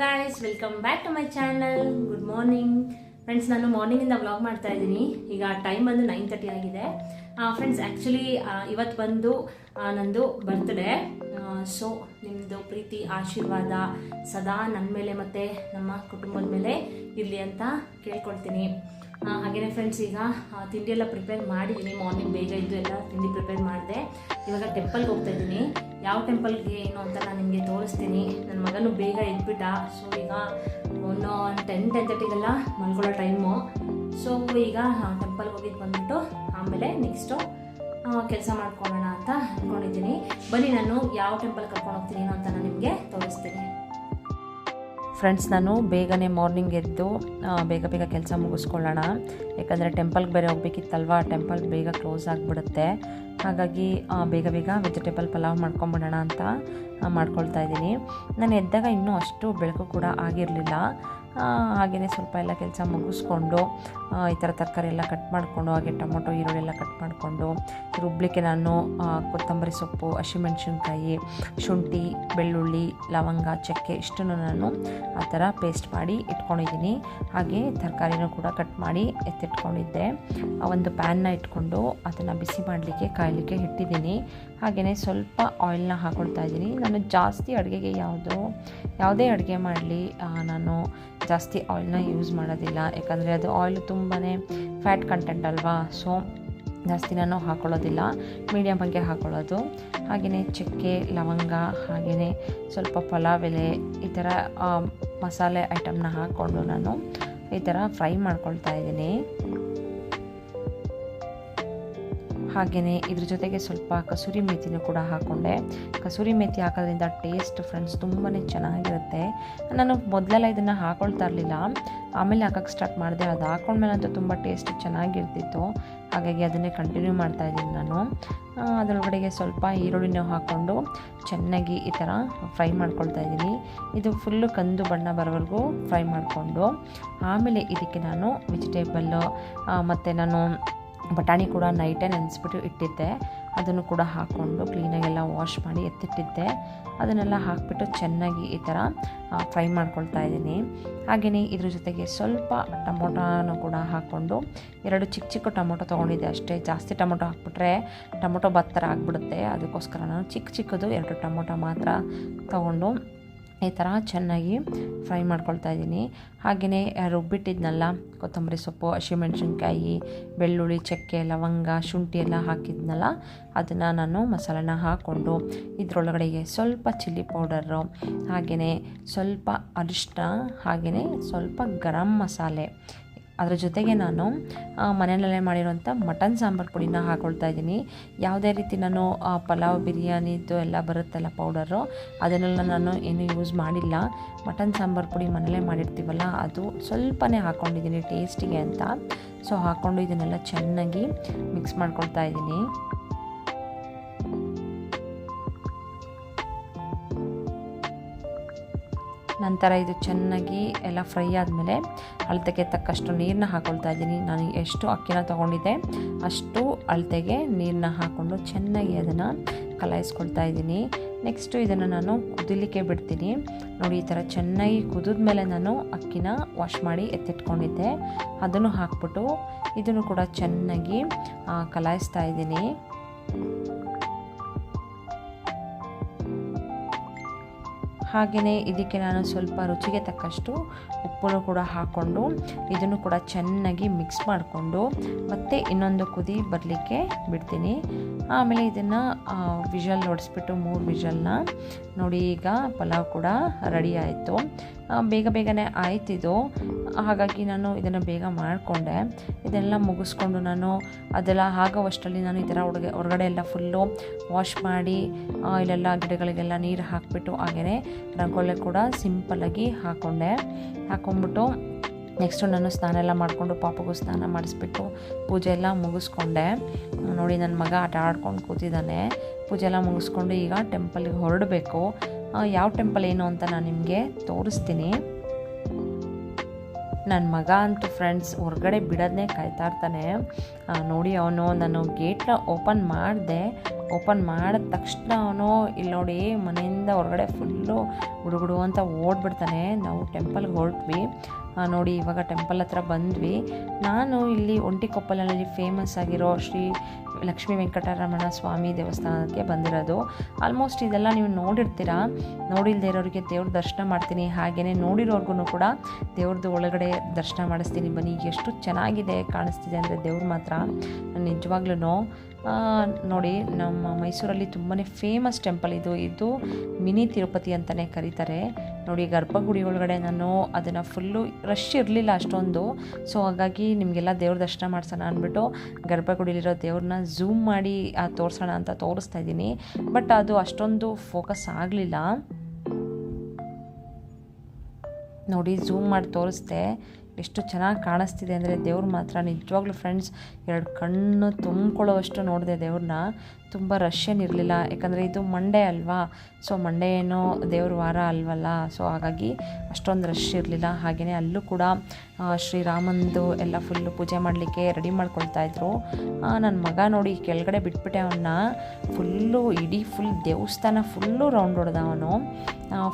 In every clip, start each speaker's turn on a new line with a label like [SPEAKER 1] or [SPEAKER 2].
[SPEAKER 1] Guys welcome back to my channel good morning friends ನಾನು ಮಾರ್ನಿಂಗಿಂದ vlog ಮಾಡ್ತಾ ಇದ್ದೀನಿ. ಈಗ ಟೈಮ್ ಬಂದು ನೈನ್ ತರ್ಟಿ ಆಗಿದೆ. ಫ್ರೆಂಡ್ಸ್ ಆ್ಯಕ್ಚುಲಿ ಇವತ್ತು ಬಂದು ನಂದು ಬರ್ತ್ಡೇ ಸೊ ನಿಮ್ಮದು ಪ್ರೀತಿ, ಆಶೀರ್ವಾದ ಸದಾ ನನ್ನ ಮೇಲೆ ಮತ್ತು ನಮ್ಮ ಕುಟುಂಬದ ಮೇಲೆ ಇರಲಿ ಅಂತ ಕೇಳ್ಕೊಳ್ತೀನಿ. ಹಾಗೇನೆ ಫ್ರೆಂಡ್ಸ್ ಈಗ ತಿಂಡಿ ಎಲ್ಲ ಪ್ರಿಪೇರ್ ಮಾಡಿದ್ದೀನಿ ಮಾರ್ನಿಂಗ್ ಬೇಗ ಇದ್ದು ಎಲ್ಲ ತಿಂಡಿ ಪ್ರಿಪೇರ್ ಮಾಡಿದೆ. ಇವಾಗ ಟೆಂಪಲ್ಗೆ ಹೋಗ್ತಾ ಇದ್ದೀನಿ. ಯಾವ ಟೆಂಪಲ್ಗೆ ಏನು ಅಂತ ನಾನು ನಿಮಗೆ ತೋರಿಸ್ತೀನಿ. ನನ್ನ ಮಗನೂ ಬೇಗ ಇದ್ಬಿಟ್ಟ ಸೊ ಈಗ ಒಂದು ಟೆನ್ ಟೆನ್ ತರ್ಟಿಗೆಲ್ಲ ಮಲ್ಕೊಳ್ಳೋ ಟೈಮು ಸೊ ಈಗ ಟೆಂಪಲ್ಗೆ ಹೋಗಿದ್ದು ಬಂದ್ಬಿಟ್ಟು ಆಮೇಲೆ ನೆಕ್ಸ್ಟು ಕೆಲಸ ಮಾಡ್ಕೊಳ್ಳೋಣ ಅಂತ ಅಂದ್ಕೊಂಡಿದ್ದೀನಿ ಬನ್ನಿ ನಾನು ಯಾವ ಟೆಂಪಲ್ ಕರ್ಕೊಂಡು ಹೋಗ್ತೀನಿ ಅಂತ ನಾನು ನಿಮಗೆ ತೋರಿಸ್ತೀನಿ. ಫ್ರೆಂಡ್ಸ್ ನಾನು ಬೇಗನೆ ಮಾರ್ನಿಂಗ್ ಎದ್ದು ಬೇಗ ಬೇಗ ಕೆಲಸ ಮುಗಿಸ್ಕೊಳ್ಳೋಣ. ಯಾಕಂದರೆ ಟೆಂಪಲ್ಗೆ ಬೇರೆ ಹೋಗ್ಬೇಕಿತ್ತಲ್ವ ಟೆಂಪಲ್ ಬೇಗ ಕ್ಲೋಸ್ ಆಗಿಬಿಡುತ್ತೆ. ಹಾಗಾಗಿ ಬೇಗ ಬೇಗ ವೆಜಿಟೇಬಲ್ ಪಲಾವ್ ಮಾಡ್ಕೊಂಬಿಡೋಣ ಅಂತ ಮಾಡ್ಕೊಳ್ತಾ ಇದ್ದೀನಿ. ನಾನು ಎದ್ದಾಗ ಇನ್ನೂ ಅಷ್ಟು ಬೆಳಕು ಕೂಡ ಆಗಿರಲಿಲ್ಲ. ಹಾಗೆಯೇ ಸ್ವಲ್ಪ ಎಲ್ಲ ಕೆಲಸ ಮುಗಿಸ್ಕೊಂಡು ಈ ಥರ ತರಕಾರಿ ಎಲ್ಲ ಕಟ್ ಮಾಡಿಕೊಂಡು, ಹಾಗೆ ಟೊಮೊಟೊ, ಈರುಳ್ಳಿ ಎಲ್ಲ ಕಟ್ ಮಾಡಿಕೊಂಡು ರುಬ್ಲಿಕ್ಕೆ ನಾನು ಕೊತ್ತಂಬರಿ ಸೊಪ್ಪು, ಹಸಿಮೆಣ್ಸಿನ್ಕಾಯಿ, ಶುಂಠಿ, ಬೆಳ್ಳುಳ್ಳಿ, ಲವಂಗ, ಚಕ್ಕೆ ಇಷ್ಟನ್ನು ನಾನು ಆ ಥರ ಪೇಸ್ಟ್ ಮಾಡಿ ಇಟ್ಕೊಂಡಿದ್ದೀನಿ. ಹಾಗೆ ತರಕಾರಿನೂ ಕೂಡ ಕಟ್ ಮಾಡಿ ಎತ್ತಿಟ್ಕೊಂಡಿದ್ದೆ. ಒಂದು ಪ್ಯಾನ್ನ ಇಟ್ಕೊಂಡು ಅದನ್ನು ಬಿಸಿ ಮಾಡಲಿಕ್ಕೆ, ಕಾಯಲಿಕ್ಕೆ ಇಟ್ಟಿದ್ದೀನಿ. ಹಾಗೆಯೇ ಸ್ವಲ್ಪ ಆಯಿಲ್ನ ಹಾಕೊಳ್ತಾ ಇದ್ದೀನಿ. ನಾನು ಜಾಸ್ತಿ ಅಡುಗೆಗೆ ಯಾವುದು, ಯಾವುದೇ ಅಡುಗೆ ಮಾಡಲಿ ನಾನು ಜಾಸ್ತಿ ಆಯಿಲ್ನ ಯೂಸ್ ಮಾಡೋದಿಲ್ಲ. ಯಾಕಂದರೆ ಅದು ಆಯಿಲ್ ತುಂಬಾ ಫ್ಯಾಟ್ ಕಂಟೆಂಟ್ ಅಲ್ವಾ? ಸೊ ಜಾಸ್ತಿ ನಾನು ಹಾಕೊಳ್ಳೋದಿಲ್ಲ. ಮೀಡಿಯಮ್ ಆಗಿ ಹಾಕೊಳ್ಳೋದು. ಹಾಗೆಯೇ ಚಕ್ಕೆ, ಲವಂಗ ಹಾಗೆಯೇ ಸ್ವಲ್ಪ ಪಲಾವ್ ಎಲೆ ಈ ಥರ ಮಸಾಲೆ ಐಟಮ್ನ ಹಾಕ್ಕೊಂಡು ನಾನು ಈ ಥರ ಫ್ರೈ ಮಾಡ್ಕೊಳ್ತಾ ಇದ್ದೀನಿ. ಹಾಗೆಯೇ ಇದ್ರ ಜೊತೆಗೆ ಸ್ವಲ್ಪ ಕಸೂರಿ ಮೇಥಿನೂ ಕೂಡ ಹಾಕ್ಕೊಂಡೆ ಕಸೂರಿ ಮೇಥಿ ಹಾಕೋದ್ರಿಂದ ಟೇಸ್ಟ್ ಫ್ರೆಂಡ್ಸ್ ತುಂಬಾ ಚೆನ್ನಾಗಿರುತ್ತೆ. ನಾನು ಮೊದಲೆಲ್ಲ ಇದನ್ನು ಹಾಕೊಳ್ತಾ ಇರಲಿಲ್ಲ. ಆಮೇಲೆ ಹಾಕೋಕ್ಕೆ ಸ್ಟಾರ್ಟ್ ಮಾಡಿದೆ. ಅದು ಹಾಕೊಂಡ್ಮೇಲೆ ಅಂತೂ ತುಂಬ ಟೇಸ್ಟ್ ಚೆನ್ನಾಗಿರ್ತಿತ್ತು. ಹಾಗಾಗಿ ಅದನ್ನೇ ಕಂಟಿನ್ಯೂ ಮಾಡ್ತಾ ಇದ್ದೀನಿ ನಾನು. ಅದರೊಳಗಡೆಗೆ ಸ್ವಲ್ಪ ಈರುಳ್ಳಿನೂ ಹಾಕ್ಕೊಂಡು ಚೆನ್ನಾಗಿ ಈ ಥರ ಫ್ರೈ ಮಾಡ್ಕೊಳ್ತಾ ಇದ್ದೀನಿ. ಇದು ಫುಲ್ಲು ಕಂದು ಬಣ್ಣ ಬರೋವರೆಗೂ ಫ್ರೈ ಮಾಡಿಕೊಂಡು. ಆಮೇಲೆ ಇದಕ್ಕೆ ನಾನು ವೆಜಿಟೇಬಲ್ಲು ಮತ್ತು ನಾನು ಬಟಾಣಿ ಕೂಡ ನೈಟೇ ನೆನೆಸ್ಬಿಟ್ಟು ಇಟ್ಟಿದ್ದೆ. ಅದನ್ನು ಕೂಡ ಹಾಕ್ಕೊಂಡು ಕ್ಲೀನಾಗೆಲ್ಲ ವಾಶ್ ಮಾಡಿ ಎತ್ತಿಟ್ಟಿದ್ದೆ. ಅದನ್ನೆಲ್ಲ ಹಾಕಿಬಿಟ್ಟು ಚೆನ್ನಾಗಿ ಈ ಥರ ಫ್ರೈ ಮಾಡ್ಕೊಳ್ತಾ ಇದ್ದೀನಿ. ಹಾಗೆಯೇ ಇದ್ರ ಜೊತೆಗೆ ಸ್ವಲ್ಪ ಟೊಮೊಟೊನೂ ಕೂಡ ಹಾಕ್ಕೊಂಡು, ಎರಡು ಚಿಕ್ಕ ಚಿಕ್ಕ ಟೊಮೊಟೊ ತೊಗೊಂಡಿದ್ದೆ ಅಷ್ಟೇ. ಜಾಸ್ತಿ ಟೊಮೊಟೊ ಹಾಕ್ಬಿಟ್ರೆ ಟೊಮೊಟೊ ಬತ್ತರ ಆಗಿಬಿಡುತ್ತೆ. ಅದಕ್ಕೋಸ್ಕರ ನಾನು ಚಿಕ್ಕ ಚಿಕ್ಕದು ಎರಡು ಟೊಮೊಟೊ ಮಾತ್ರ ತೊಗೊಂಡು ಈ ಥರ ಚೆನ್ನಾಗಿ ಫ್ರೈ ಮಾಡ್ಕೊಳ್ತಾ ಇದ್ದೀನಿ. ಹಾಗೆಯೇ ರುಬ್ಬಿಟ್ಟಿದ್ನಲ್ಲ, ಕೊತ್ತಂಬರಿ ಸೊಪ್ಪು ಹಸಿಮೆಣಸಿನ್ಕಾಯಿ ಬೆಳ್ಳುಳ್ಳಿ, ಚಕ್ಕೆ, ಲವಂಗ, ಶುಂಠಿ ಎಲ್ಲ ಹಾಕಿದ್ನಲ್ಲ, ಅದನ್ನು ನಾನು ಮಸಾಲೆನ ಹಾಕ್ಕೊಂಡು ಇದರೊಳಗಡೆಗೆ ಸ್ವಲ್ಪ ಚಿಲ್ಲಿ ಪೌಡರು ಹಾಗೆಯೇ ಸ್ವಲ್ಪ ಅರಿಶಿನ ಹಾಗೆಯೇ ಸ್ವಲ್ಪ ಗರಂ ಮಸಾಲೆ ಅದ್ರ ಜೊತೆಗೆ ನಾನು ಮನೆಯಲ್ಲೇ ಮಾಡಿರುವಂಥ ಮಟನ್ ಸಾಂಬಾರು ಪುಡಿನ ಹಾಕ್ಕೊಳ್ತಾ ಇದ್ದೀನಿ. ಯಾವುದೇ ರೀತಿ ನಾನು ಪಲಾವ್ ಬಿರಿಯಾನಿದು ಎಲ್ಲ ಬರುತ್ತಲ್ಲ ಪೌಡರು, ಅದನ್ನೆಲ್ಲ ನಾನು ಏನು ಯೂಸ್ ಮಾಡಿಲ್ಲ. ಮಟನ್ ಸಾಂಬಾರು ಪುಡಿ ಮನೆಯಲ್ಲೇ ಮಾಡಿರ್ತೀವಲ್ಲ, ಅದು ಸ್ವಲ್ಪನೇ ಹಾಕ್ಕೊಂಡಿದ್ದೀನಿ ಟೇಸ್ಟಿಗೆ ಅಂತ. ಸೊ ಹಾಕ್ಕೊಂಡು ಇದನ್ನೆಲ್ಲ ಚೆನ್ನಾಗಿ ಮಿಕ್ಸ್ ಮಾಡ್ಕೊಳ್ತಾ ಇದ್ದೀನಿ. ನಂತರ ಇದು ಚೆನ್ನಾಗಿ ಎಲ್ಲ ಫ್ರೈ ಆದಮೇಲೆ ಅಳತೆಗೆ ತಕ್ಕಷ್ಟು ನೀರನ್ನ ಹಾಕ್ಕೊಳ್ತಾ ಇದ್ದೀನಿ. ನಾನು ಎಷ್ಟು ಅಕ್ಕಿನ ತೊಗೊಂಡಿದ್ದೆ ಅಷ್ಟು ಅಳತೆಗೆ ನೀರನ್ನ ಹಾಕ್ಕೊಂಡು ಚೆನ್ನಾಗಿ ಅದನ್ನು ಕಲಾಯಿಸ್ಕೊಳ್ತಾ ಇದ್ದೀನಿ. ನೆಕ್ಸ್ಟು ಇದನ್ನು ನಾನು ಕುದಿಲಿಕ್ಕೆ ಬಿಡ್ತೀನಿ. ನೋಡಿ, ಈ ಥರ ಚೆನ್ನಾಗಿ ಕುದಿದ ಮೇಲೆ ನಾನು ಅಕ್ಕಿನ ವಾಶ್ ಮಾಡಿ ಎತ್ತಿಟ್ಕೊಂಡಿದ್ದೆ. ಅದನ್ನು ಹಾಕ್ಬಿಟ್ಟು ಇದನ್ನು ಕೂಡ ಚೆನ್ನಾಗಿ ಕಲಾಯಿಸ್ತಾ ಇದ್ದೀನಿ. ಹಾಗೆಯೇ ಇದಕ್ಕೆ ನಾನು ಸ್ವಲ್ಪ ರುಚಿಗೆ ತಕ್ಕಷ್ಟು ಉಪ್ಪನ್ನು ಕೂಡ ಹಾಕ್ಕೊಂಡು, ಇದನ್ನು ಕೂಡ ಚೆನ್ನಾಗಿ ಮಿಕ್ಸ್ ಮಾಡಿಕೊಂಡು, ಮತ್ತೆ ಇನ್ನೊಂದು ಕುದಿ ಬರಲಿಕ್ಕೆ ಬಿಡ್ತೀನಿ. ಆಮೇಲೆ ಇದನ್ನು ವಿಷಲ್ ಹೊಡೆಸ್ಬಿಟ್ಟು ಮೂರು ವಿಷಲ್ನ ನೋಡಿ, ಈಗ ಪಲಾವ್ ಕೂಡ ರೆಡಿ ಆಯಿತು. ಬೇಗ ಬೇಗನೆ ಆಯ್ತಿದು ಹಾಗಾಗಿ ನಾನು ಇದನ್ನು ಬೇಗ ಮಾಡಿಕೊಂಡೆ. ಇದೆಲ್ಲ ಮುಗಿಸ್ಕೊಂಡು ನಾನು ಅದೆಲ್ಲ ಆಗೋವಷ್ಟರಲ್ಲಿ ನಾನು ಈ ಥರ ಹೊರಗೆ ಹೊರಗಡೆ ಎಲ್ಲ ಫುಲ್ಲು ವಾಶ್ ಮಾಡಿ ಇಲ್ಲೆಲ್ಲ ಗಿಡಗಳಿಗೆಲ್ಲ ನೀರು ಹಾಕಿಬಿಟ್ಟು, ಹಾಗೆಯೇ ರಂಗೋಲಿ ಕೂಡ ಸಿಂಪಲ್ಲಾಗಿ ಹಾಕ್ಕೊಂಡೆ ಹಾಕ್ಕೊಂಡ್ಬಿಟ್ಟು ನೆಕ್ಸ್ಟು ನಾನು ಸ್ನಾನ ಎಲ್ಲ ಮಾಡಿಕೊಂಡು ಪಾಪಗೂ ಸ್ನಾನ ಮಾಡಿಸ್ಬಿಟ್ಟು ಪೂಜೆ ಎಲ್ಲ ಮುಗಿಸ್ಕೊಂಡೆ. ನೋಡಿ ನನ್ನ ಮಗ ಆಟ ಆಡ್ಕೊಂಡು ಕೂತಿದ್ದಾನೆ. ಪೂಜೆ ಎಲ್ಲ ಮುಗಿಸ್ಕೊಂಡು ಈಗ ಟೆಂಪಲ್ಗೆ ಹೊರಡಬೇಕು. ಯಾವ ಟೆಂಪಲ್ ಏನು ಅಂತ ನಾನು ನಿಮಗೆ ತೋರಿಸ್ತೀನಿ. ನನ್ನ ಮಗ ಅಂತೂ ಫ್ರೆಂಡ್ಸ್ ಹೊರಗಡೆ ಬಿಡೋದನ್ನೇ ಕಾಯ್ತಾ ಇರ್ತಾನೆ. ನೋಡಿ ಅವನು ನಾನು ಗೇಟ್ನ ಓಪನ್ ಮಾಡಿದೆ. ಓಪನ್ ಮಾಡಿದ ತಕ್ಷಣ ಅವನು ಇಲ್ಲಿ ನೋಡಿ ಮನೆಯಿಂದ ಹೊರಗಡೆ ಫುಲ್ಲು ಹುಡುಗುಡು ಅಂತ ಓಡ್ಬಿಡ್ತಾನೆ. ನಾವು ಟೆಂಪಲ್ಗೆ ಹೊರಟ್ವಿ. ನೋಡಿ ಇವಾಗ ಟೆಂಪಲ್ ಹತ್ರ ಬಂದ್ವಿ. ನಾನು ಇಲ್ಲಿ ಒಂಟಿಕೊಪ್ಪಲಲ್ಲಿ ಫೇಮಸ್ ಆಗಿರೋ ಶ್ರೀ ಲಕ್ಷ್ಮೀ ವೆಂಕಟರಮಣ ಸ್ವಾಮಿ ದೇವಸ್ಥಾನಕ್ಕೆ ಬಂದಿರೋದು. ಆಲ್ಮೋಸ್ಟ್ ಇದೆಲ್ಲ ನೀವು ನೋಡಿರ್ತೀರಾ? ನೋಡಿಲ್ಲದೆ ಇರೋರಿಗೆ ದೇವ್ರ ದರ್ಶನ ಮಾಡ್ತೀನಿ ಹಾಗೆಯೇ ನೋಡಿರೋರ್ಗು ಕೂಡ ದೇವ್ರದ್ದು ಒಳಗಡೆ ದರ್ಶನ ಮಾಡಿಸ್ತೀನಿ, ಬನ್ನಿ, ಎಷ್ಟು ಚೆನ್ನಾಗಿದೆ ಕಾಣಿಸ್ತಿದೆ ಅಂದರೆ ದೇವ್ರು ಮಾತ್ರ. ನಿಜವಾಗ್ಲೂ ನೋಡಿ, ನಮ್ಮ ಮೈಸೂರಲ್ಲಿ ತುಂಬಾ ಫೇಮಸ್ ಟೆಂಪಲ್ ಇದು. ಇದು ಮಿನಿ ತಿರುಪತಿ ಅಂತಲೇ ಕರೀತಾರೆ. ನೋಡಿ ಗರ್ಭಗುಡಿ ಒಳಗಡೆ ನಾನು ಅದನ್ನು ಫುಲ್ಲು ರಶ್ ಇರಲಿಲ್ಲ ಅಷ್ಟೊಂದು. ಸೊ ಹಾಗಾಗಿ ನಿಮಗೆಲ್ಲ ದೇವ್ರ ದರ್ಶನ ಮಾಡ್ಸೋಣ ಅಂದ್ಬಿಟ್ಟು ಗರ್ಭಗುಡಿಲಿರೋ ದೇವ್ರನ್ನ ಝೂಮ್ ಮಾಡಿ ತೋರಿಸೋಣ ಅಂತ ತೋರಿಸ್ತಾ ಇದ್ದೀನಿ. ಬಟ್ ಅದು ಅಷ್ಟೊಂದು ಫೋಕಸ್ ಆಗಲಿಲ್ಲ. ನೋಡಿ ಝೂಮ್ ಮಾಡಿ ತೋರಿಸ್ದೆ. ಎಷ್ಟು ಚೆನ್ನಾಗಿ ಕಾಣಿಸ್ತಿದೆ ಅಂದರೆ ದೇವ್ರು ಮಾತ್ರ ನಿಜವಾಗ್ಲೂ ಫ್ರೆಂಡ್ಸ್ ಎರಡು ಕಣ್ಣು ತುಂಬ್ಕೊಳ್ಳೋವಷ್ಟು ನೋಡಿದೆ ದೇವ್ರನ್ನ. ತುಂಬ ರಶ್ ಏನಿರಲಿಲ್ಲ ಯಾಕಂದರೆ ಇದು ಮಂಡೇ ಅಲ್ವಾ? ಸೊ ಮಂಡೇ ಏನೋ ದೇವ್ರ ವಾರ ಅಲ್ವಲ್ಲ? ಸೊ ಹಾಗಾಗಿ ಅಷ್ಟೊಂದು ರಶ್ ಇರಲಿಲ್ಲ. ಹಾಗೆಯೇ ಅಲ್ಲೂ ಕೂಡ ಶ್ರೀರಾಮಂದು ಎಲ್ಲ ಫುಲ್ಲು ಪೂಜೆ ಮಾಡಲಿಕ್ಕೆ ರೆಡಿ ಮಾಡ್ಕೊಳ್ತಾ ಇದ್ರು. ನನ್ನ ಮಗ ನೋಡಿ ಕೆಳಗಡೆ ಬಿಟ್ಬಿಟ್ಟೆ ಅವನ್ನ ಫುಲ್ಲು ಇಡೀ ಫುಲ್ ದೇವಸ್ಥಾನ ಫುಲ್ಲು ರೌಂಡ್ ಹೊಡೆದ ಅವನು.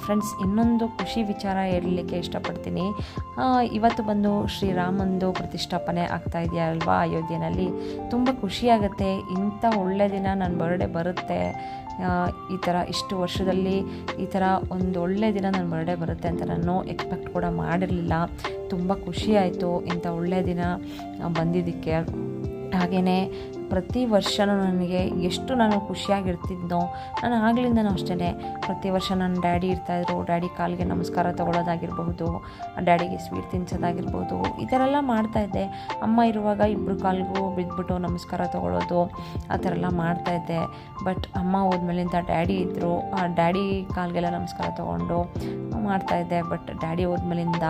[SPEAKER 1] ಫ್ರೆಂಡ್ಸ್ ಇನ್ನೊಂದು ಖುಷಿ ವಿಚಾರ ಹೇಳಲಿಕ್ಕೆ ಇಷ್ಟಪಡ್ತೀನಿ. ಇವತ್ತು ಬಂದು ಶ್ರೀರಾಮಂದು ಪ್ರತಿಷ್ಠಾಪನೆ ಆಗ್ತಾ ಇದೆಯಾ ಅಲ್ವಾ? ಅಯೋಧ್ಯೆಯಲ್ಲಿ ತುಂಬ ಖುಷಿಯಾಗುತ್ತೆ ಇಂಥ ಒಳ್ಳೆ ದಿನ ನನ್ನ ಬರ್ಡೇ ಬರುತ್ತೆ. ಈ ಥರ ಇಷ್ಟು ವರ್ಷದಲ್ಲಿ ಈ ಥರ ಒಂದು ಒಳ್ಳೆ ದಿನ ನನ್ನ ಬರ್ಡೇ ಬರುತ್ತೆ ಅಂತ ನಾನು ಎಕ್ಸ್ಪೆಕ್ಟ್ ಕೂಡ ಮಾಡಿರಲಿಲ್ಲ. ತುಂಬ ಖುಷಿ ಆಯಿತು ಇಂಥ ಒಳ್ಳೆಯ ದಿನ ಬಂದಿದ್ದಕ್ಕೆ. ಹಾಗೆಯೇ ಪ್ರತಿ ವರ್ಷನೂ ನನಗೆ ಎಷ್ಟು ನಾನು ಖುಷಿಯಾಗಿರ್ತಿದ್ನೋ, ನಾನು ಆಗ್ಲಿಂದನೂ ಅಷ್ಟೇ ಪ್ರತಿ ವರ್ಷ ನನ್ನ ಡ್ಯಾಡಿ ಇರ್ತಾಯಿದ್ರು ಡ್ಯಾಡಿ ಕಾಲಿಗೆ ನಮಸ್ಕಾರ ತೊಗೊಳೋದಾಗಿರ್ಬಹುದು ಡ್ಯಾಡಿಗೆ ಸ್ವೀಟ್ ತಿನ್ಸೋದಾಗಿರ್ಬೋದು ಈ ಥರ ಎಲ್ಲ ಮಾಡ್ತಾಯಿದ್ದೆ ಅಮ್ಮ ಇರುವಾಗ ಇಬ್ಬರು ಕಾಲಿಗೂ ಬಿದ್ದುಬಿಟ್ಟು ನಮಸ್ಕಾರ ತೊಗೊಳೋದು ಆ ಥರ ಎಲ್ಲ ಮಾಡ್ತಾಯಿದ್ದೆ ಬಟ್ ಅಮ್ಮ ಹೋದ್ಮೇಲಿಂದ ಡ್ಯಾಡಿ ಇದ್ದರು ಆ ಡ್ಯಾಡಿ ಕಾಲಿಗೆಲ್ಲ ನಮಸ್ಕಾರ ತೊಗೊಂಡು ಮಾಡ್ತಾಯಿದ್ದೆ ಬಟ್ ಡ್ಯಾಡಿ ಹೋದ್ಮೇಲಿಂದ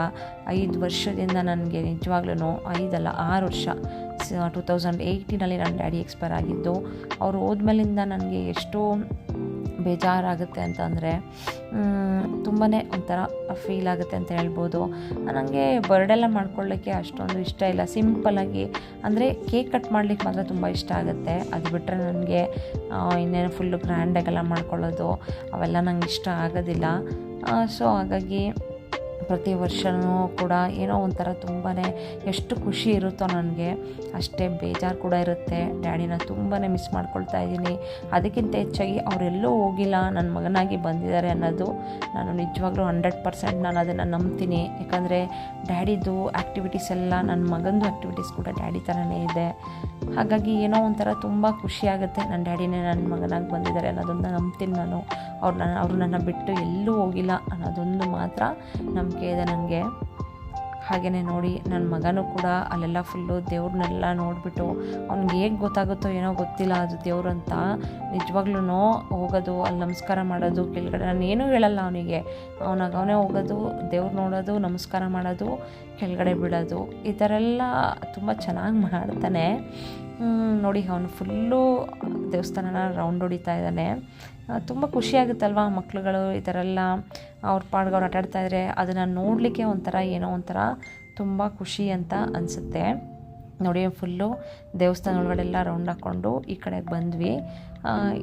[SPEAKER 1] ಐದು ವರ್ಷದಿಂದ ನನಗೆ ನಿಜವಾಗ್ಲೂ ಐದಲ್ಲ ಆರು ವರ್ಷ ಟೂ ತೌಸಂಡ್ ಏಯ್ಟೀನಲ್ಲಿ ನನ್ನ ಡ್ಯಾಡಿ ಎಕ್ಸ್ಪೈರ್ ಆಗಿದ್ದು, ಅವ್ರು ಹೋದ್ಮೇಲಿಂದ ನನಗೆ ಎಷ್ಟೋ ಬೇಜಾರಾಗುತ್ತೆ ಅಂತಂದರೆ ತುಂಬಾ ಒಂಥರ ಫೀಲ್ ಆಗುತ್ತೆ ಅಂತ ಹೇಳ್ಬೋದು. ನನಗೆ ಬರ್ಡೆಲ್ಲ ಮಾಡ್ಕೊಳ್ಳೋಕ್ಕೆ ಅಷ್ಟೊಂದು ಇಷ್ಟ ಇಲ್ಲ. ಸಿಂಪಲ್ಲಾಗಿ ಅಂದರೆ ಕೇಕ್ ಕಟ್ ಮಾಡ್ಲಿಕ್ಕೆ ಮಾತ್ರ ತುಂಬ ಇಷ್ಟ ಆಗುತ್ತೆ. ಅದು ಬಿಟ್ಟರೆ ನನಗೆ ಇನ್ನೇನು ಫುಲ್ಲು ಗ್ರ್ಯಾಂಡಾಗೆಲ್ಲ ಮಾಡ್ಕೊಳ್ಳೋದು, ಅವೆಲ್ಲ ನಂಗೆ ಇಷ್ಟ ಆಗೋದಿಲ್ಲ. ಸೊ ಹಾಗಾಗಿ ಪ್ರತಿ ವರ್ಷವೂ ಕೂಡ ಏನೋ ಒಂಥರ ತುಂಬಾ ಎಷ್ಟು ಖುಷಿ ಇರುತ್ತೋ ನನಗೆ, ಅಷ್ಟೇ ಬೇಜಾರು ಕೂಡ ಇರುತ್ತೆ. ಡ್ಯಾಡಿನ ತುಂಬಾ ಮಿಸ್ ಮಾಡ್ಕೊಳ್ತಾ ಇದ್ದೀನಿ. ಅದಕ್ಕಿಂತ ಹೆಚ್ಚಾಗಿ ಅವರೆಲ್ಲೂ ಹೋಗಿಲ್ಲ ನನ್ನ ಮಗನಾಗಿ ಬಂದಿದ್ದಾರೆ ಅನ್ನೋದು ನಾನು ನಿಜವಾಗ್ಲೂ ಹಂಡ್ರೆಡ್ ಪರ್ಸೆಂಟ್ ನಾನು ಅದನ್ನು ನಂಬ್ತೀನಿ. ಯಾಕಂದರೆ ಡ್ಯಾಡಿದು ಆ್ಯಕ್ಟಿವಿಟೀಸ್ ಎಲ್ಲ ನನ್ನ ಮಗಂದು ಆ್ಯಕ್ಟಿವಿಟೀಸ್ ಕೂಡ ಡ್ಯಾಡಿ ಥರನೇ ಇದೆ. ಹಾಗಾಗಿ ಏನೋ ಒಂಥರ ತುಂಬ ಖುಷಿಯಾಗುತ್ತೆ ನನ್ನ ಡ್ಯಾಡಿನೇ ನನ್ನ ಮಗನಾಗಿ ಬಂದಿದ್ದಾರೆ ಅನ್ನೋದನ್ನು ನಂಬ್ತೀನಿ ನಾನು. ಅವ್ರು ನನ್ನ, ಅವರು ನನ್ನ ಬಿಟ್ಟು ಎಲ್ಲೂ ಹೋಗಿಲ್ಲ ಅನ್ನೋದೊಂದು ಮಾತ್ರ ನಂಬಿಕೆ ಇದೆ ನನಗೆ. ಹಾಗೆಯೇ ನೋಡಿ ನನ್ನ ಮಗನೂ ಕೂಡ ಅಲ್ಲೆಲ್ಲ ಫುಲ್ಲು ದೇವ್ರನ್ನೆಲ್ಲ ನೋಡಿಬಿಟ್ಟು ಅವ್ನಿಗೆ ಹೇಗೆ ಗೊತ್ತಾಗುತ್ತೋ ಏನೋ ಗೊತ್ತಿಲ್ಲ ಅದು ದೇವ್ರು ಅಂತ. ನಿಜವಾಗ್ಲೂ ಹೋಗೋದು, ಅಲ್ಲಿ ನಮಸ್ಕಾರ ಮಾಡೋದು, ಕೆಳಗಡೆ ನಾನು ಏನೂ ಹೇಳಲ್ಲ ಅವನಿಗೆ. ಅವನಾಗ ಅವನೇ ಹೋಗೋದು, ದೇವ್ರು ನೋಡೋದು, ನಮಸ್ಕಾರ ಮಾಡೋದು, ಕೆಳಗಡೆ ಬಿಡೋದು, ಈ ಥರ ಎಲ್ಲ ತುಂಬ ಚೆನ್ನಾಗಿ ಮಾಡ್ತಾನೆ. ನೋಡಿ, ಅವನು ಫುಲ್ಲು ದೇವಸ್ಥಾನನ ರೌಂಡ್ ಹೊಡಿತಾ ಇದ್ದಾನೆ. ತುಂಬ ಖುಷಿಯಾಗುತ್ತಲ್ವ ಮಕ್ಕಳುಗಳು ಈ ಥರ ಎಲ್ಲ? ಅವ್ರ ಪಾಡ್ಗೆ ಅವ್ರು ಆಟಾಡ್ತಾ ಇದ್ರೆ, ಅದನ್ನು ನೋಡಲಿಕ್ಕೆ ಒಂಥರ ಏನೋ ಒಂಥರ ತುಂಬ ಖುಷಿ ಅಂತ ಅನಿಸುತ್ತೆ. ನೋಡಿ, ಫುಲ್ಲು ದೇವಸ್ಥಾನ ಒಳಗಡೆ ಎಲ್ಲ ರೌಂಡ್ ಹಾಕ್ಕೊಂಡು ಈ ಕಡೆ ಬಂದ್ವಿ.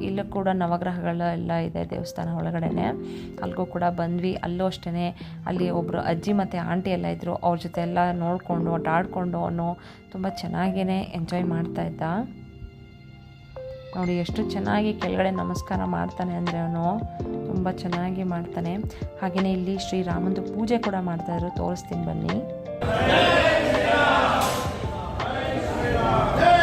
[SPEAKER 1] ಇಲ್ಲೂ ಕೂಡ ನವಗ್ರಹಗಳು ಎಲ್ಲ ಇದೆ ದೇವಸ್ಥಾನ ಒಳಗಡೆನೆ. ಅಲ್ಲಿಗೂ ಕೂಡ ಬಂದ್ವಿ. ಅಲ್ಲೂ ಅಷ್ಟೇ ಅಲ್ಲಿ ಒಬ್ಬರು ಅಜ್ಜಿ ಮತ್ತು ಆಂಟಿ ಎಲ್ಲ ಇದ್ದರು ಅವ್ರ ಜೊತೆ ಎಲ್ಲ ನೋಡಿಕೊಂಡು ಆಟಾಡಿಕೊಂಡು ಅವನು ತುಂಬ ಚೆನ್ನಾಗೇ ಎಂಜಾಯ್ ಮಾಡ್ತಾ ಇದ್ದ. ನೋಡಿ, ಎಷ್ಟು ಚೆನ್ನಾಗಿ ಕೆಳಗಡೆ ನಮಸ್ಕಾರ ಮಾಡ್ತಾನೆ ಅಂದರೆ ಅವನು ತುಂಬ ಚೆನ್ನಾಗಿ ಮಾಡ್ತಾನೆ. ಹಾಗೆಯೇ ಇಲ್ಲಿ ಶ್ರೀರಾಮಂದು ಪೂಜೆ ಕೂಡ ಮಾಡ್ತಾಯಿದ್ರು ತೋರಿಸ್ತೀನಿ ಬನ್ನಿ. ಸೊ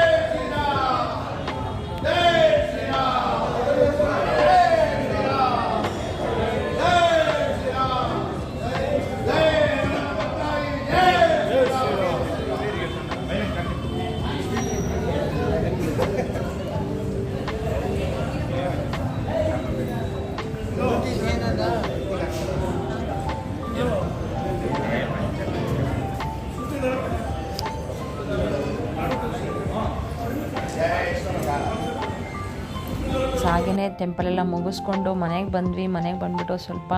[SPEAKER 1] ಟೆಂಪಲೆಲ್ಲ ಮುಗಿಸ್ಕೊಂಡು ಮನೆಗೆ ಬಂದ್ವಿ. ಮನೆಗೆ ಬಂದ್ಬಿಟ್ಟು ಸ್ವಲ್ಪ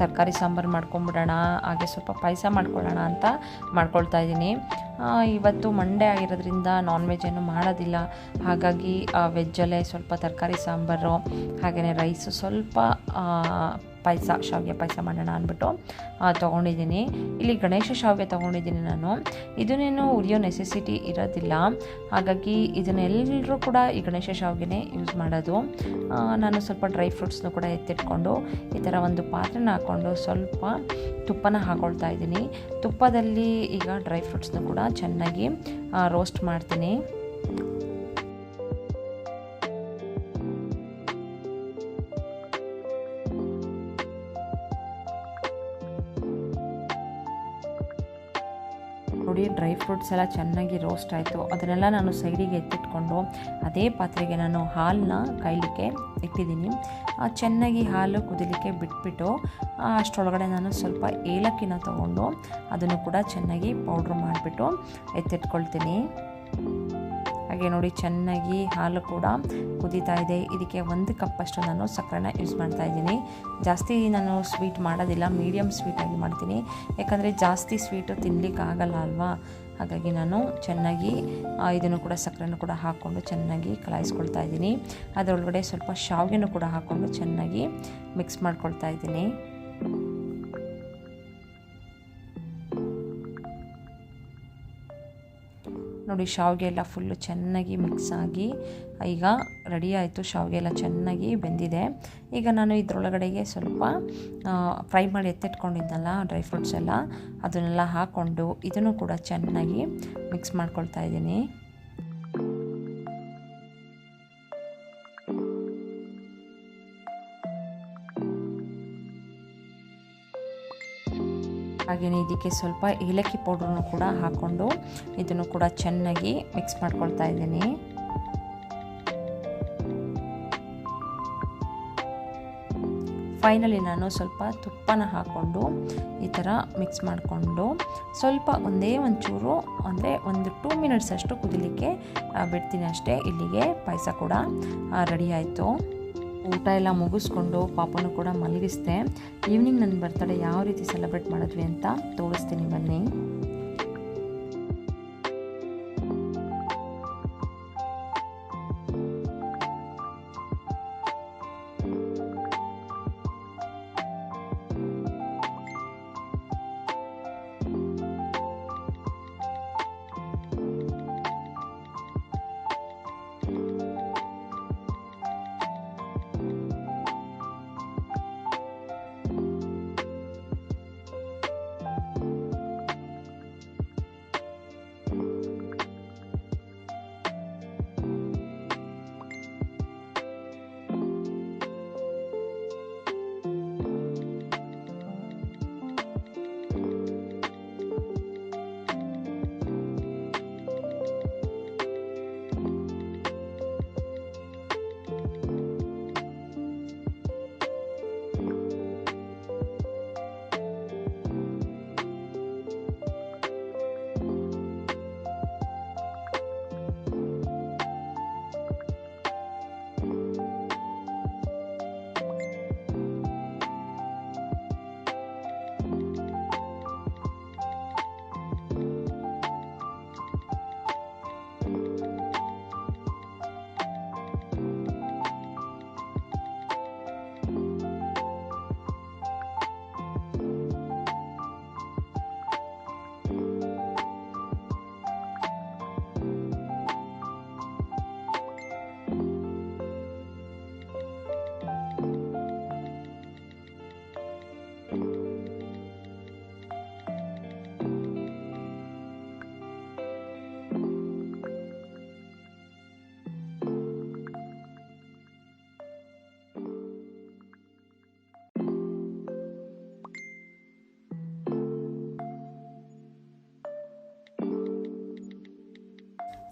[SPEAKER 1] ತರಕಾರಿ ಸಾಂಬಾರು ಮಾಡ್ಕೊಂಬಿಡೋಣ, ಹಾಗೆ ಸ್ವಲ್ಪ ಪಾಯಸ ಮಾಡ್ಕೊಳ್ಳೋಣ ಅಂತ ಮಾಡ್ಕೊಳ್ತಾ ಇದ್ದೀನಿ. ಇವತ್ತು ಮಂಡೇ ಆಗಿರೋದ್ರಿಂದ ನಾನ್ ವೆಜ್ ಏನು ಮಾಡೋದಿಲ್ಲ. ಹಾಗಾಗಿ ವೆಜ್ಜಲ್ಲೇ ಸ್ವಲ್ಪ ತರಕಾರಿ ಸಾಂಬಾರು ಹಾಗೆಯೇ ರೈಸು ಸ್ವಲ್ಪ ಪಾಯಸ ಶಾವಿಗೆ ಪಾಯಸ ಮಾಡೋಣ ಅಂದ್ಬಿಟ್ಟು ತೊಗೊಂಡಿದ್ದೀನಿ. ಇಲ್ಲಿ ಗಣೇಶ ಶಾವಿಗೆ ತೊಗೊಂಡಿದ್ದೀನಿ ನಾನು. ಇದನ್ನೇನು ಉರಿಯೋ ನೆಸೆಸಿಟಿ ಇರೋದಿಲ್ಲ. ಹಾಗಾಗಿ ಇದನ್ನೆಲ್ಲರೂ ಕೂಡ ಈ ಗಣೇಶ ಶಾವಿಗೆನೇ ಯೂಸ್ ಮಾಡೋದು. ನಾನು ಸ್ವಲ್ಪ ಡ್ರೈ ಫ್ರೂಟ್ಸ್ನು ಕೂಡ ಎತ್ತಿಟ್ಕೊಂಡು, ಈ ಥರ ಒಂದು ಪಾತ್ರೆನ ಹಾಕ್ಕೊಂಡು ಸ್ವಲ್ಪ ತುಪ್ಪನ ಹಾಕೊಳ್ತಾ ಇದ್ದೀನಿ. ತುಪ್ಪದಲ್ಲಿ ಈಗ ಡ್ರೈ ಫ್ರೂಟ್ಸ್ನ ಕೂಡ ಚೆನ್ನಾಗಿ ರೋಸ್ಟ್ ಮಾಡ್ತೀನಿ. ನೋಡಿ ಡ್ರೈ ಫ್ರೂಟ್ಸ್ ಎಲ್ಲ ಚೆನ್ನಾಗಿ ರೋಸ್ಟ್ ಆಯಿತು. ಅದನ್ನೆಲ್ಲ ನಾನು ಸೈಡಿಗೆ ಎತ್ತಿಟ್ಕೊಂಡು ಅದೇ ಪಾತ್ರೆಗೆ ನಾನು ಹಾಲನ್ನ ಕಾಯಲಿಕ್ಕೆ ಇಟ್ಟಿದ್ದೀನಿ. ಚೆನ್ನಾಗಿ ಹಾಲು ಕುದಿಲಿಕ್ಕೆ ಬಿಟ್ಬಿಟ್ಟು ಅಷ್ಟರೊಳಗಡೆ ನಾನು ಸ್ವಲ್ಪ ಏಲಕ್ಕಿನ ತೊಗೊಂಡು ಅದನ್ನು ಕೂಡ ಚೆನ್ನಾಗಿ ಪೌಡ್ರ್ ಮಾಡಿಬಿಟ್ಟು ಎತ್ತಿಟ್ಕೊಳ್ತೀನಿ. ಹಾಗೆ ನೋಡಿ, ಚೆನ್ನಾಗಿ ಹಾಲು ಕೂಡ ಕುದೀತಾ ಇದೆ. ಇದಕ್ಕೆ ಒಂದು ಕಪ್ಪಷ್ಟು ನಾನು ಸಕ್ಕರೆನ ಯೂಸ್ ಮಾಡ್ತಾ ಇದ್ದೀನಿ. ಜಾಸ್ತಿ ನಾನು ಸ್ವೀಟ್ ಮಾಡೋದಿಲ್ಲ ಮೀಡಿಯಮ್ ಸ್ವೀಟಾಗಿ ಮಾಡ್ತೀನಿ. ಯಾಕಂದರೆ ಜಾಸ್ತಿ ಸ್ವೀಟು ತಿನ್ನಲಿಕ್ಕಾಗಲ್ಲ ಅಲ್ವಾ? ಹಾಗಾಗಿ ನಾನು ಚೆನ್ನಾಗಿ ಇದನ್ನು ಕೂಡ ಸಕ್ಕರೆನೂ ಕೂಡ ಹಾಕ್ಕೊಂಡು ಚೆನ್ನಾಗಿ ಕಲಾಯಿಸ್ಕೊಳ್ತಾ ಇದ್ದೀನಿ. ಅದರೊಳಗಡೆ ಸ್ವಲ್ಪ ಶಾವಿಗೆನೂ ಕೂಡ ಹಾಕ್ಕೊಂಡು ಚೆನ್ನಾಗಿ ಮಿಕ್ಸ್ ಮಾಡ್ಕೊಳ್ತಾ ಇದ್ದೀನಿ. ನೋಡಿ, ಶಾವಿಗೆ ಎಲ್ಲ ಫುಲ್ಲು ಚೆನ್ನಾಗಿ ಮಿಕ್ಸ್ ಆಗಿ, ಈಗ ರೆಡಿ ಆಯಿತು. ಶಾವಿಗೆ ಎಲ್ಲ ಚೆನ್ನಾಗಿ ಬೆಂದಿದೆ. ಈಗ ನಾನು ಇದರೊಳಗಡೆಗೆ ಸ್ವಲ್ಪ ಫ್ರೈ ಮಾಡಿ ಎತ್ತಿಟ್ಕೊಂಡಿದ್ದಲ್ಲ ಡ್ರೈ ಫ್ರೂಟ್ಸ್ ಎಲ್ಲ, ಅದನ್ನೆಲ್ಲ ಹಾಕ್ಕೊಂಡು ಇದನ್ನು ಕೂಡ ಚೆನ್ನಾಗಿ ಮಿಕ್ಸ್ ಮಾಡ್ಕೊಳ್ತಾ ಇದ್ದೀನಿ. ಹಾಗೆಯೇ ಇದಕ್ಕೆ ಸ್ವಲ್ಪ ಏಲಕ್ಕಿ ಪೌಡ್ರನ್ನು ಕೂಡ ಹಾಕ್ಕೊಂಡು ಇದನ್ನು ಕೂಡ ಚೆನ್ನಾಗಿ ಮಿಕ್ಸ್ ಮಾಡ್ಕೊಳ್ತಾ ಇದ್ದೀನಿ. ಫೈನಲಿ ನಾನು ಸ್ವಲ್ಪ ತುಪ್ಪನ ಹಾಕ್ಕೊಂಡು ಈ ಥರ ಮಿಕ್ಸ್ ಮಾಡಿಕೊಂಡು ಸ್ವಲ್ಪ ಒಂದೇ ಒಂಚೂರು, ಅಂದರೆ ಒಂದು ಟೂ ಮಿನಿಟ್ಸ್ ಅಷ್ಟು ಕುದಿಲಿಕ್ಕೆ ಬಿಡ್ತೀನಿ ಅಷ್ಟೇ ಇಲ್ಲಿಗೆ ಪಾಯಸ ಕೂಡ ರೆಡಿ ಆಯಿತು. ಊಟ ಎಲ್ಲ ಮುಗಿಸ್ಕೊಂಡು ಪಾಪನೂ ಕೂಡ ಮಲಗಿಸ್ದೆ. ಈವ್ನಿಂಗ್ ನನ್ನ ಬರ್ತಡೇ ಯಾವ ರೀತಿ ಸೆಲೆಬ್ರೇಟ್ ಮಾಡಿದ್ವಿ ಅಂತ ತೋರಿಸ್ತೀನಿ ಬನ್ನಿ.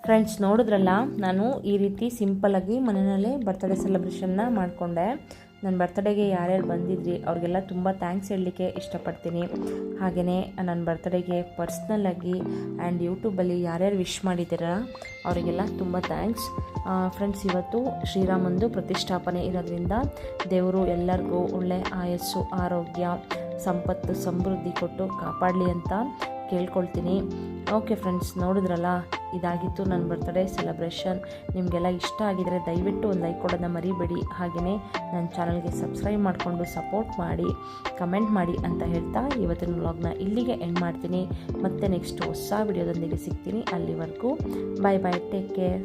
[SPEAKER 1] ಫ್ರೆಂಡ್ಸ್ ನೋಡಿದ್ರಲ್ಲ, ನಾನು ಈ ರೀತಿ ಸಿಂಪಲ್ಲಾಗಿ ಮನೆಯಲ್ಲೇ ಬರ್ತ್ಡೇ ಸೆಲೆಬ್ರೇಷನ್ನ ಮಾಡಿಕೊಂಡೆ. ನನ್ನ ಬರ್ತ್ಡೇಗೆ ಯಾರ್ಯಾರು ಬಂದಿದ್ರಿ, ಅವ್ರಿಗೆಲ್ಲ ತುಂಬ ಥ್ಯಾಂಕ್ಸ್ ಹೇಳಲಿಕ್ಕೆ ಇಷ್ಟಪಡ್ತೀನಿ. ಹಾಗೆಯೇ ನನ್ನ ಬರ್ತ್ಡೇಗೆ ಪರ್ಸ್ನಲ್ಲಾಗಿ ಆ್ಯಂಡ್ ಯೂಟ್ಯೂಬಲ್ಲಿ ಯಾರ್ಯಾರು ವಿಶ್ ಮಾಡಿದ್ದೀರಾ, ಅವರಿಗೆಲ್ಲ ತುಂಬ ಥ್ಯಾಂಕ್ಸ್ ಫ್ರೆಂಡ್ಸ್ ಇವತ್ತು ಶ್ರೀರಾಮಂದು ಪ್ರತಿಷ್ಠಾಪನೆ ಇರೋದ್ರಿಂದ ದೇವರು ಎಲ್ಲರಿಗೂ ಒಳ್ಳೆ ಆಯಸ್ಸು, ಆರೋಗ್ಯ, ಸಂಪತ್ತು, ಸಮೃದ್ಧಿ ಕೊಟ್ಟು ಕಾಪಾಡಲಿ ಅಂತ ಕೇಳ್ಕೊಳ್ತೀನಿ. ಓಕೆ ಫ್ರೆಂಡ್ಸ್ ನೋಡಿದ್ರಲ್ಲ ಇದಾಗಿತ್ತು. ನನ್ನ ಬರ್ತ್ಡೇ ಸೆಲೆಬ್ರೇಷನ್ ನಿಮಗೆಲ್ಲ ಇಷ್ಟ ಆಗಿದರೆ ದಯವಿಟ್ಟು ಒಂದು ಲೈಕ್ ಕೊಡೋದನ್ನ ಮರಿಬೇಡಿ. ಹಾಗೆಯೇ ನನ್ನ ಚಾನಲ್ಗೆ ಸಬ್ಸ್ಕ್ರೈಬ್ ಮಾಡಿಕೊಂಡು ಸಪೋರ್ಟ್ ಮಾಡಿ ಕಮೆಂಟ್ ಮಾಡಿ ಅಂತ ಹೇಳ್ತಾ ಇವತ್ತಿನ ವ್ಲಾಗ್ನ ಇಲ್ಲಿಗೆ ಎಂಡ್ ಮಾಡ್ತೀನಿ. ಮತ್ತೆ ನೆಕ್ಸ್ಟ್ ಹೊಸ ವಿಡಿಯೋದೊಂದಿಗೆ ಸಿಗ್ತೀನಿ ಅಲ್ಲಿವರೆಗೂ. ಬಾಯ್ ಬಾಯ್ ಟೇಕ್ ಕೇರ್